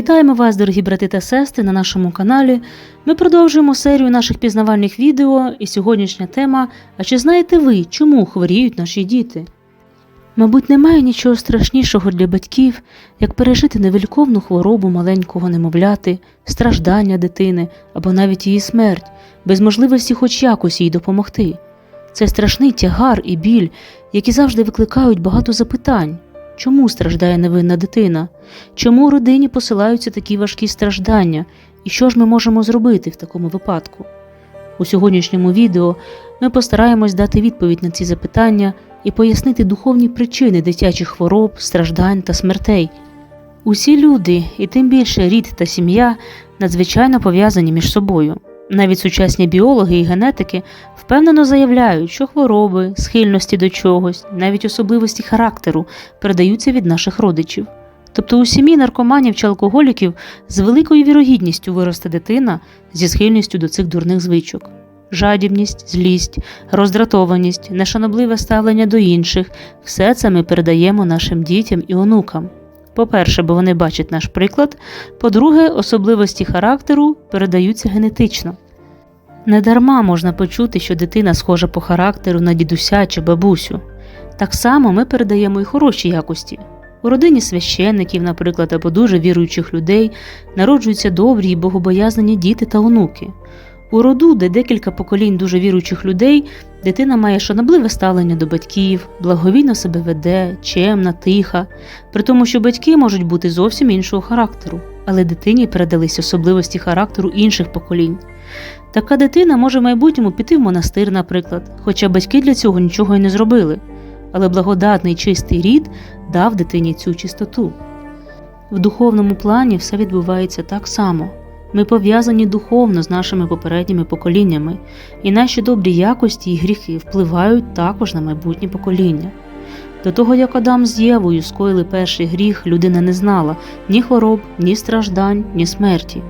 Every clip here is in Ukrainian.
Вітаємо вас, дорогі брати та сестри, на нашому каналі. Ми продовжуємо серію наших пізнавальних відео, і сьогоднішня тема А чи знаєте ви, чому хворіють наші діти? Мабуть, немає нічого страшнішого для батьків, як пережити невеликовну хворобу маленького немовляти, страждання дитини або навіть її смерть, без можливості хоч якось їй допомогти. Це страшний тягар і біль, які завжди викликають багато запитань. Чому страждає невинна дитина? Чому родині посилаються такі важкі страждання? І що ж ми можемо зробити в такому випадку? У сьогоднішньому відео ми постараємось дати відповідь на ці запитання і пояснити духовні причини дитячих хвороб, страждань та смертей. Усі люди, і тим більше рід та сім'я, надзвичайно пов'язані між собою. Навіть сучасні біологи і генетики впевнено заявляють, що хвороби, схильності до чогось, навіть особливості характеру передаються від наших родичів. Тобто у сім'ї наркоманів чи алкоголіків з великою вірогідністю виросте дитина зі схильністю до цих дурних звичок. Жадібність, злість, роздратованість, нешанобливе ставлення до інших все це ми передаємо нашим дітям і онукам. По-перше, бо вони бачать наш приклад, по-друге, особливості характеру передаються генетично. Недарма можна почути, що дитина схожа по характеру на дідуся чи бабусю. Так само ми передаємо і хороші якості. У родині священників, наприклад, або дуже віруючих людей народжуються добрі і богобоязнені діти та онуки. У роду, де декілька поколінь дуже віруючих людей, дитина має шанобливе ставлення до батьків, благовійно себе веде, чемна, тиха, при тому, що батьки можуть бути зовсім іншого характеру, але дитині передались особливості характеру інших поколінь. Така дитина може в майбутньому піти в монастир, наприклад, хоча батьки для цього нічого й не зробили, але благодатний чистий рід дав дитині цю чистоту. В духовному плані все відбувається так само. Ми пов'язані духовно з нашими попередніми поколіннями, і наші добрі якості і гріхи впливають також на майбутнє покоління. До того, як Адам з Євою скоїли перший гріх, людина не знала ні хвороб, ні страждань, ні смерті.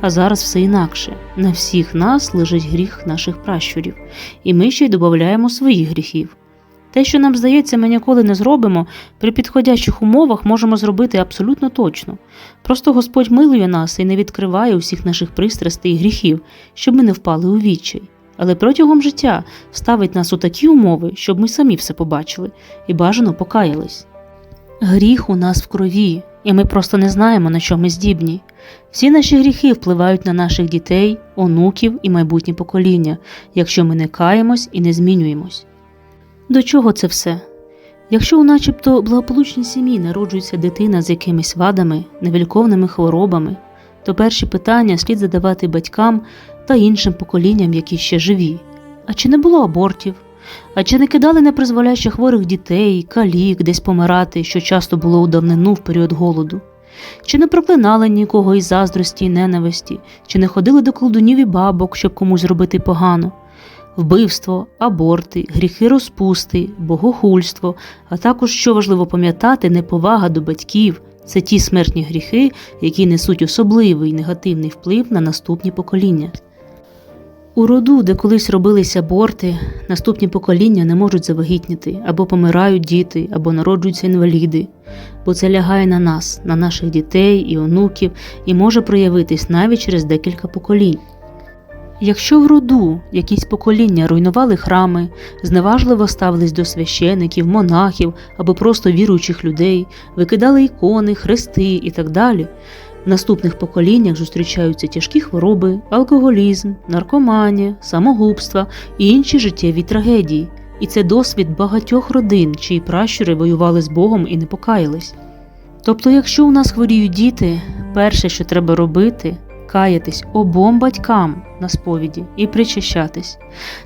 А зараз все інакше. На всіх нас лежить гріх наших пращурів, і ми ще й додаємо своїх гріхів. Те, що нам здається, ми ніколи не зробимо, при підходящих умовах можемо зробити абсолютно точно. Просто Господь милує нас і не відкриває усіх наших пристрастей і гріхів, щоб ми не впали у відчай. Але протягом життя ставить нас у такі умови, щоб ми самі все побачили і бажано покаялись. Гріх у нас в крові, і ми просто не знаємо, на що ми здібні. Всі наші гріхи впливають на наших дітей, онуків і майбутнє покоління, якщо ми не каємось і не змінюємось. До чого це все? Якщо у начебто благополучній сім'ї народжується дитина з якимись вадами, невеликовними хворобами, то перші питання слід задавати батькам та іншим поколінням, які ще живі. А чи не було абортів? А чи не кидали непризволяще хворих дітей, калік, десь помирати, що часто було у давнину в період голоду? Чи не проклинали нікого із заздрості й ненависті, чи не ходили до колдунів і бабок, щоб комусь зробити погано? Вбивство, аборти, гріхи розпусти, богохульство, а також, що важливо пам'ятати, неповага до батьків це ті смертні гріхи, які несуть особливий негативний вплив на наступні покоління. У роду, де колись робились аборти, наступні покоління не можуть завагітніти, або помирають діти, або народжуються інваліди, бо це лягає на нас, на наших дітей і онуків, і може проявитись навіть через декілька поколінь. Якщо в роду якісь покоління руйнували храми, зневажливо ставились до священиків, монахів або просто віруючих людей, викидали ікони, хрести і так далі, в наступних поколіннях зустрічаються тяжкі хвороби, алкоголізм, наркоманія, самогубства і інші життєві трагедії. І це досвід багатьох родин, чиї пращури воювали з Богом і не покаялись. Тобто, якщо у нас хворіють діти, перше, що треба робити, каятись обом батькам на сповіді і причащатись.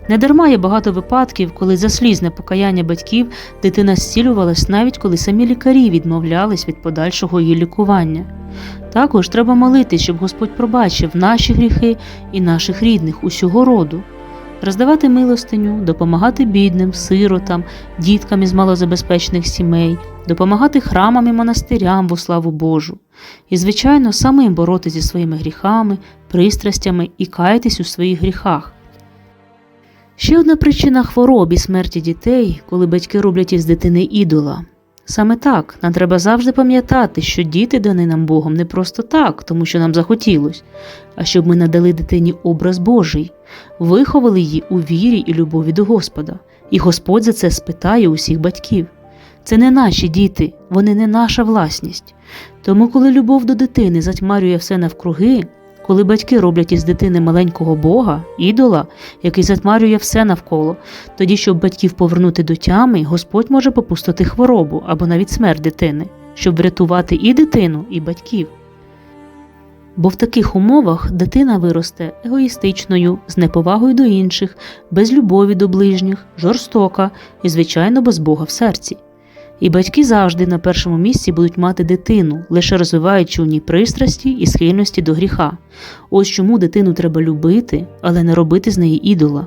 Недарма є багато випадків, коли за слізне покаяння батьків дитина зцілювалась навіть коли самі лікарі відмовлялись від подальшого її лікування. Також треба молитись, щоб Господь пробачив наші гріхи і наших рідних усього роду. Роздавати милостиню, допомагати бідним, сиротам, діткам із малозабезпечених сімей, допомагати храмам і монастирям во славу Божу, і, звичайно, самим боротися зі своїми гріхами, пристрастями і каятись у своїх гріхах. Ще одна причина хвороб і смерті дітей, коли батьки роблять із дитини ідола Саме так, нам треба завжди пам'ятати, що діти дані нам Богом не просто так, тому що нам захотілось, а щоб ми надали дитині образ Божий, виховали її у вірі і любові до Господа. І Господь за це спитає усіх батьків. Це не наші діти, вони не наша власність. Тому, коли любов до дитини затьмарює все навкруги, коли батьки роблять із дитини маленького Бога, ідола, який затьмарює все навколо, тоді, щоб батьків повернути до тями, Господь може попустити хворобу або навіть смерть дитини, щоб врятувати і дитину, і батьків. Бо в таких умовах дитина виросте егоїстичною, з неповагою до інших, без любові до ближніх, жорстока і, звичайно, без Бога в серці. І батьки завжди на першому місці будуть мати дитину, лише розвиваючи у ній пристрасті і схильності до гріха. Ось чому дитину треба любити, але не робити з неї ідола.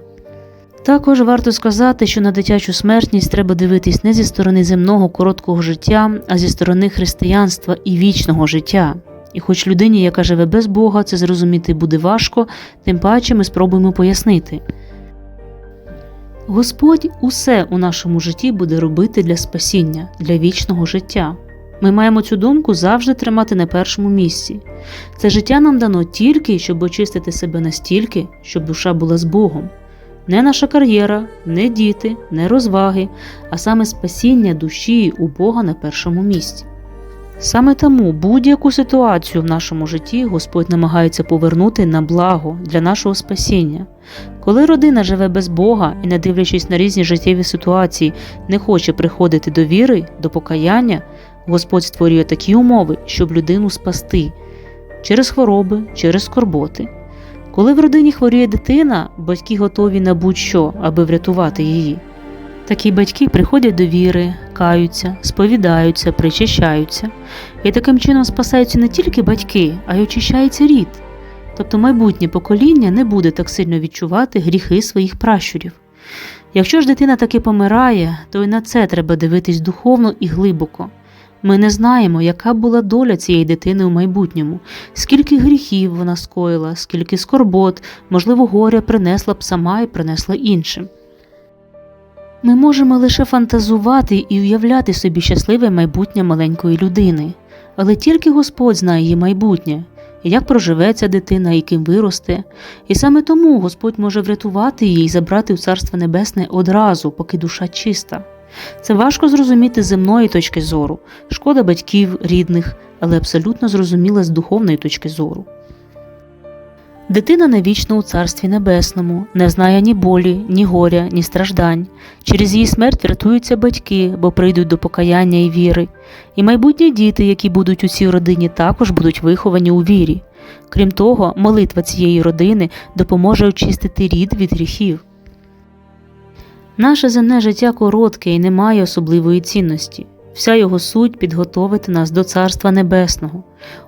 Також варто сказати, що на дитячу смертність треба дивитись не зі сторони земного короткого життя, а зі сторони християнства і вічного життя. І хоч людині, яка живе без Бога, це зрозуміти буде важко, тим паче ми спробуємо пояснити. Господь усе у нашому житті буде робити для спасіння, для вічного життя. Ми маємо цю думку завжди тримати на першому місці. Це життя нам дано тільки, щоб очистити себе настільки, щоб душа була з Богом. Не наша кар'єра, не діти, не розваги, а саме спасіння душі у Бога на першому місці. Саме тому будь-яку ситуацію в нашому житті Господь намагається повернути на благо для нашого спасіння. Коли родина живе без Бога і, не дивлячись на різні життєві ситуації, не хоче приходити до віри, до покаяння, Господь створює такі умови, щоб людину спасти через хвороби, через скорботи. Коли в родині хворіє дитина, батьки готові на будь-що, аби врятувати її. Такі батьки приходять до віри, каються, сповідаються, причащаються, і таким чином спасаються не тільки батьки, а й очищається рід. Тобто майбутнє покоління не буде так сильно відчувати гріхи своїх пращурів. Якщо ж дитина таки помирає, то і на це треба дивитись духовно і глибоко. Ми не знаємо, яка була доля цієї дитини у майбутньому, скільки гріхів вона скоїла, скільки скорбот, можливо, горя принесла б сама і принесла іншим. Ми можемо лише фантазувати і уявляти собі щасливе майбутнє маленької людини, але тільки Господь знає її майбутнє, як проживе ця дитина і ким виросте, і саме тому Господь може врятувати її і забрати у Царство Небесне одразу, поки душа чиста. Це важко зрозуміти з земної точки зору, шкода батьків, рідних, але абсолютно зрозуміла з духовної точки зору. Дитина навічно у Царстві Небесному, не знає ні болі, ні горя, ні страждань. Через її смерть врятуються батьки, бо прийдуть до покаяння і віри. І майбутні діти, які будуть у цій родині, також будуть виховані у вірі. Крім того, молитва цієї родини допоможе очистити рід від гріхів. Наше земне життя коротке і не має особливої цінності. Вся його суть підготовити нас до Царства Небесного.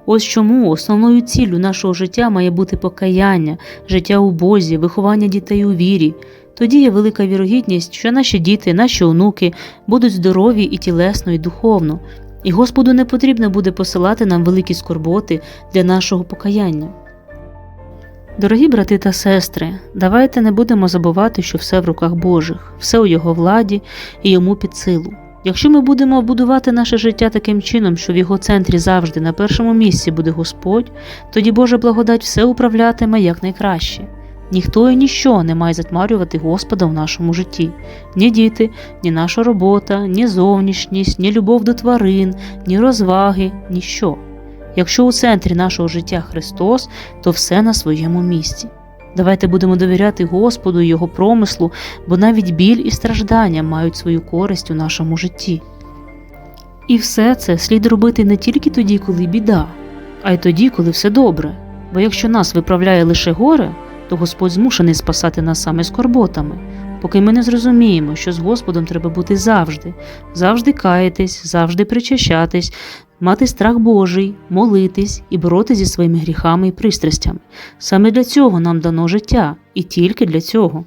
Ось чому основною ціллю нашого життя має бути покаяння, життя у Бозі, виховання дітей у вірі. Тоді є велика вірогідність, що наші діти, наші онуки будуть здорові і тілесно, і духовно, і Господу не потрібно буде посилати нам великі скорботи для нашого покаяння. Дорогі брати та сестри, давайте не будемо забувати, що все в руках Божих, все у Його владі і йому під силу. Якщо ми будемо будувати наше життя таким чином, що в його центрі завжди на першому місці буде Господь, тоді Божа благодать все управлятиме якнайкраще. Ніхто і ніщо не має затмарювати Господа в нашому житті ні діти, ні наша робота, ні зовнішність, ні любов до тварин, ні розваги, ніщо. Якщо у центрі нашого життя Христос, то все на своєму місці. Давайте будемо довіряти Господу і Його промислу, бо навіть біль і страждання мають свою користь у нашому житті. І все це слід робити не тільки тоді, коли біда, а й тоді, коли все добре. Бо якщо нас виправляє лише горе, то Господь змушений спасати нас саме скорботами, поки ми не зрозуміємо, що з Господом треба бути завжди, завжди каятись, завжди причащатись, мати страх Божий, молитись і боротися зі своїми гріхами і пристрастями. Саме для цього нам дано життя, і тільки для цього.